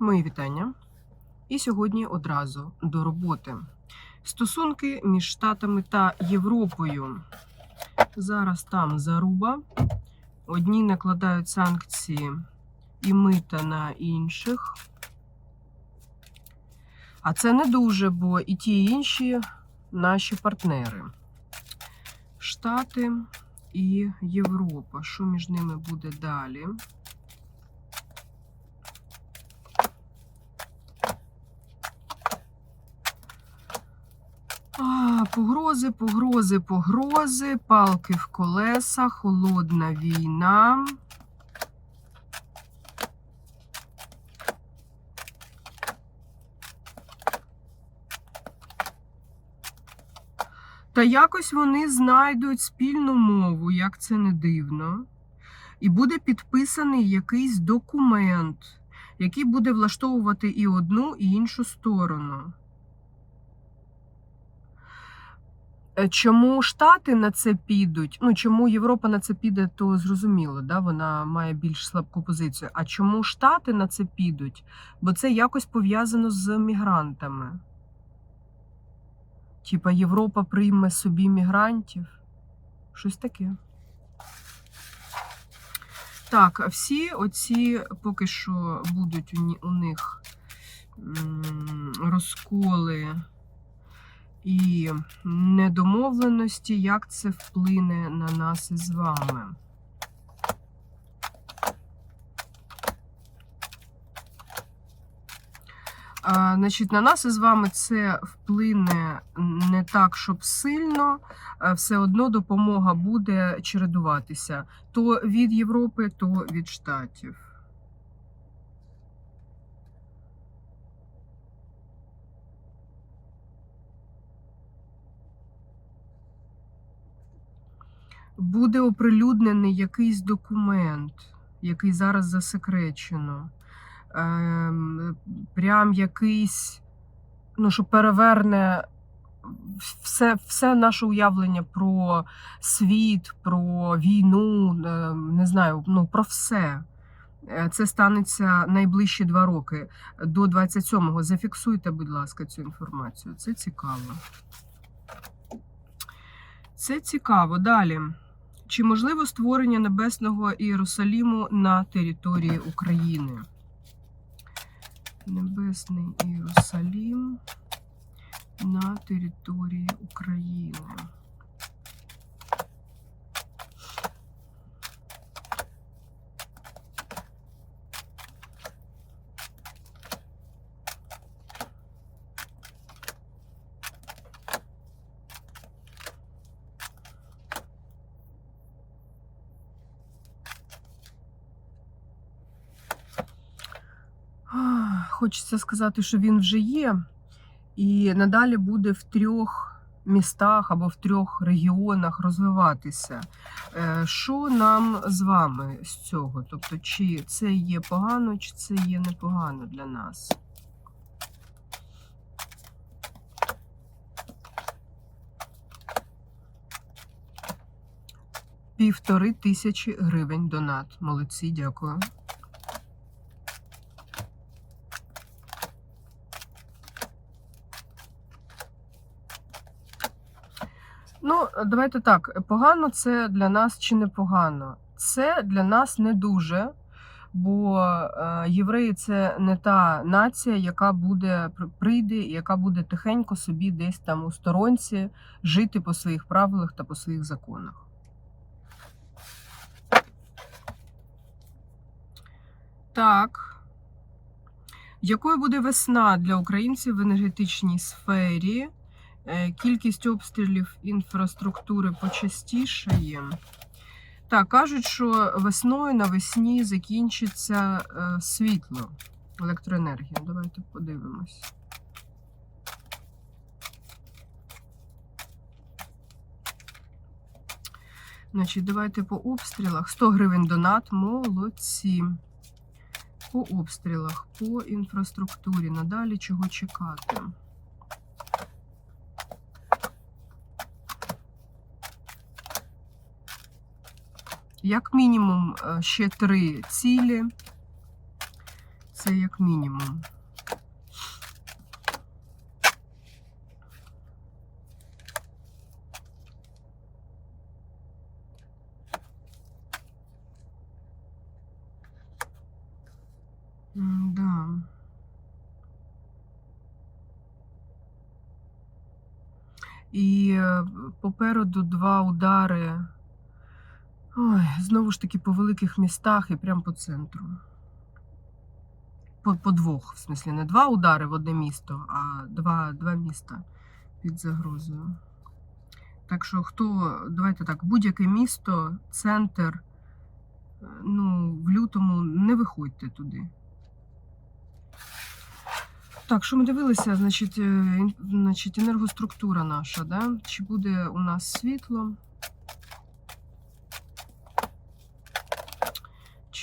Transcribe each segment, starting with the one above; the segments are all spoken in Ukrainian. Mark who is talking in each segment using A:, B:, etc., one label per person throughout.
A: Мої вітання. І сьогодні одразу до роботи. Стосунки між Штатами та Європою. Зараз там заруба. Одні накладають санкції і мита на інших. А це не дуже, бо і ті, і інші наші партнери. Штати і Європа. Що між ними буде далі? А, погрози, погрози, погрози, палки в колеса, холодна війна. Та якось вони знайдуть спільну мову, як це не дивно. І буде підписаний якийсь документ, який буде влаштовувати і одну, і іншу сторону. Е, Чому Штати на це підуть? Ну чому Європа на це піде, то зрозуміло, да? вона має більш слабку позицію. А чому Штати на це підуть? Бо це якось пов'язано з мігрантами. Типа Європа прийме собі мігрантів. Щось таке. Так, всі оці поки що будуть у, них розколи і недомовленості, як це вплине на нас із вами. А, Значить, на нас із вами це вплине не так, щоб сильно, все одно допомога буде чередуватися то від Європи, то від Штатів. Буде оприлюднений якийсь документ, який зараз засекречено. Ем, прям якийсь, ну, що переверне все, все наше уявлення про світ, про війну, е, не знаю, ну про все. Е, Це станеться найближчі два роки. До 27-го. Зафіксуйте, будь ласка, цю інформацію. Це цікаво. Це цікаво. Далі. Чи можливо створення небесного Єрусаліму на території України? Небесний Єрусалім на території України. Хочеться сказати, що він вже є, і надалі буде в трьох містах або в трьох регіонах розвиватися. Е, Що нам з вами з цього? Тобто, чи це є погано, чи це є непогано для нас? Півтори тисячі гривень донат. Молодці, дякую. Ну, давайте так. Погано це для нас чи не погано? Це для нас не дуже, бо е, євреї це не та нація, яка буде при- прийде, яка буде тихенько собі десь там у сторонці жити по своїх правилах та по своїх законах. Так. Якою буде весна для українців в енергетичній сфері? Е, Кількість обстрілів інфраструктури почастішає. Так, кажуть, що весною навесні закінчиться е, світло, електроенергія. Давайте подивимось. Значить, давайте по обстрілах. 100 гривень донат, молодці. По обстрілах, по інфраструктурі. Надалі чого чекати? Як мінімум, е, ще три цілі. Це як мінімум. Да. І е, попереду два удари. Ой, знову ж таки, по великих містах і прямо по центру. По, по двох, в смислі, не два удари в одне місто, а два, два міста під загрозою. Так що, хто, давайте так, будь-яке місто, центр, ну, в лютому не виходьте туди. Так, що ми дивилися, значить, е, значить, енергоструктура наша, да? Чи буде у нас світло?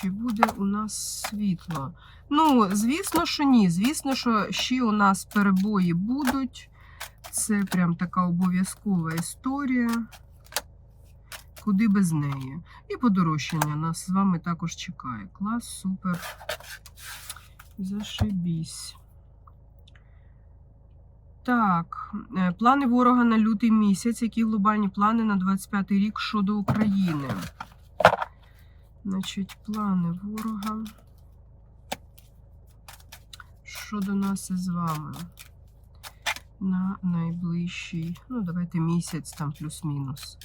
A: Чи буде у нас світло? Ну, звісно, що ні. Звісно, що ще у нас перебої будуть. Це прям така обов'язкова історія. Куди без неї. І подорожчання нас з вами також чекає. Клас, супер. Зашибісь. Так, е, плани ворога на лютий місяць. Які глобальні плани на 25-й рік щодо України? Значить, плани ворога щодо нас із вами на найближчий, ну, давайте місяць там плюс-мінус.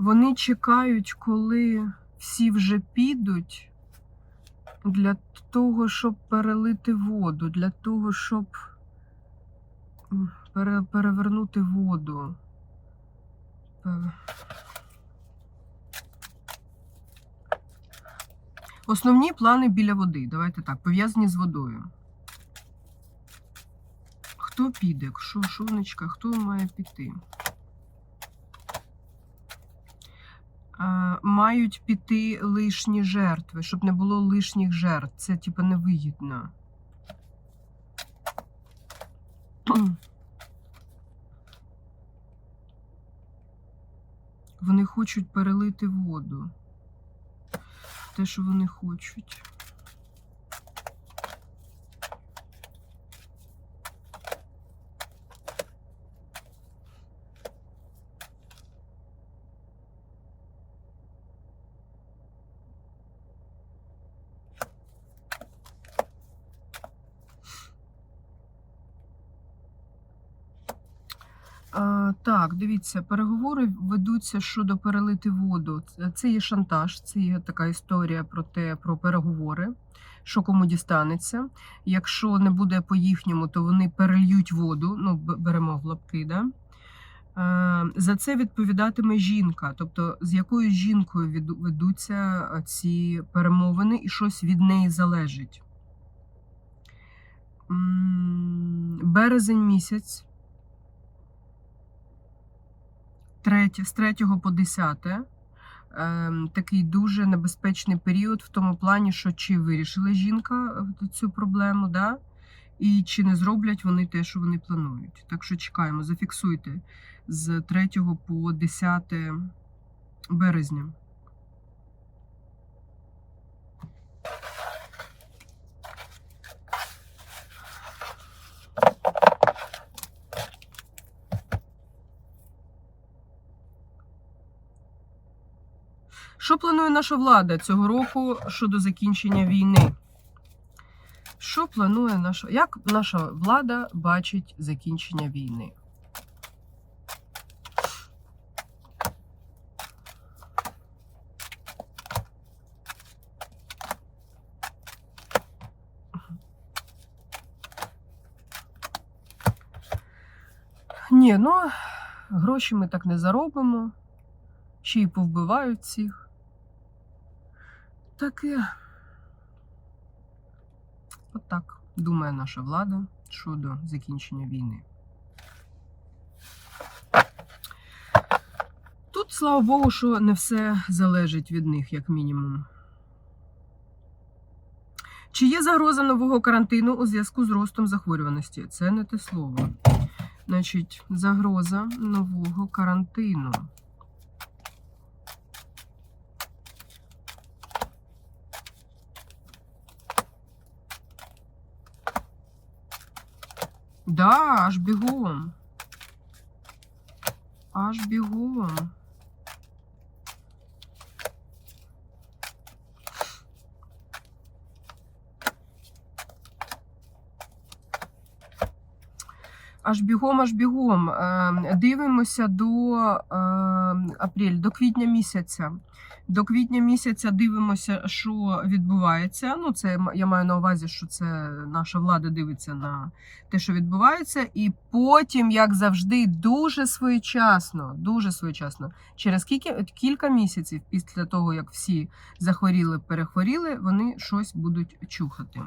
A: Вони чекають, коли всі вже підуть для того, щоб перелити воду, для того, щоб пере, перевернути воду. Основні плани біля води, давайте так, пов'язані з водою. Хто піде? Що, шонечка, хто має піти? Е, мають піти лишні жертви, щоб не було лишніх жертв. Це типу невигідно. Вони хочуть перелити воду. Те, що вони хочуть. А, так, дивіться, переговори ведуться щодо перелити воду. Це- є шантаж, це є така історія про те, про переговори, що кому дістанеться. Якщо не буде по їхньому, то вони перельють воду. Ну, беремо в лапки, да? Е, За це відповідатиме жінка, тобто з якою жінкою ведуться е, ці перемовини, і щось від неї залежить. Березень місяць. Третє, з 3 по 10 ем, такий дуже небезпечний період в тому плані, що чи вирішила жінка е, цю проблему, да? і чи не зроблять вони те, що вони планують. Так що чекаємо, зафіксуйте з 3 по 10 березня. Що планує наша влада цього року щодо закінчення війни? Що планує наша. Як наша влада бачить закінчення війни? Ні, ну гроші ми так не заробимо. Ще й повбивають всіх. Таке. Отак думає наша влада. щодо закінчення війни. Тут, слава Богу, що не все залежить від них, як мінімум. Чи є загроза нового карантину у зв'язку з ростом захворюваності? Це не те слово. Значить, загроза нового карантину. Да, аж бігом. Аж бігом. Аж бігом, аж бігом. Дивимося до апрель, до квітня місяця. До квітня місяця дивимося, що відбувається. Ну, це я маю на увазі, що це наша влада дивиться на те, що відбувається, і потім, як завжди, дуже своєчасно, дуже своєчасно, через кілька, кілька місяців після того, як всі захворіли, перехворіли, вони щось будуть чухати.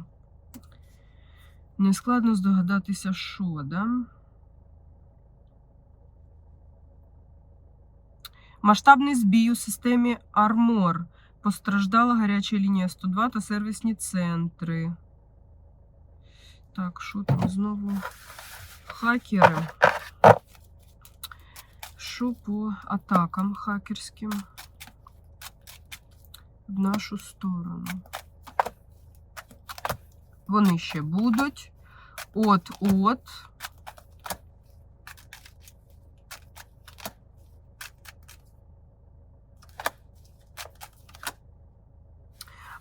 A: Нескладно здогадатися, що, да? Масштабний збій у системі Армор. Постраждала гаряча лінія 102 та сервісні центри. Так, що там знову? Хакери. Що по атакам хакерським в нашу сторону? Вони ще будуть. От-от.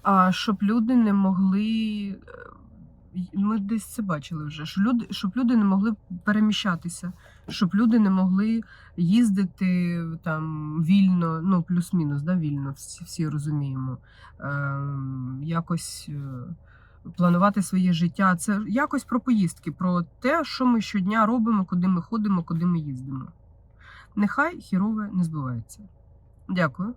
A: А, щоб люди не могли. е, Ми десь це бачили вже, що люди, щоб люди не могли переміщатися, щоб люди не могли їздити там вільно, ну плюс-мінус, да, вільно, всі, всі розуміємо. Ем, якось е, планувати своє життя. Це якось про поїздки, про те, що ми щодня робимо, куди ми ходимо, куди ми їздимо. Нехай хірове не збувається. Дякую.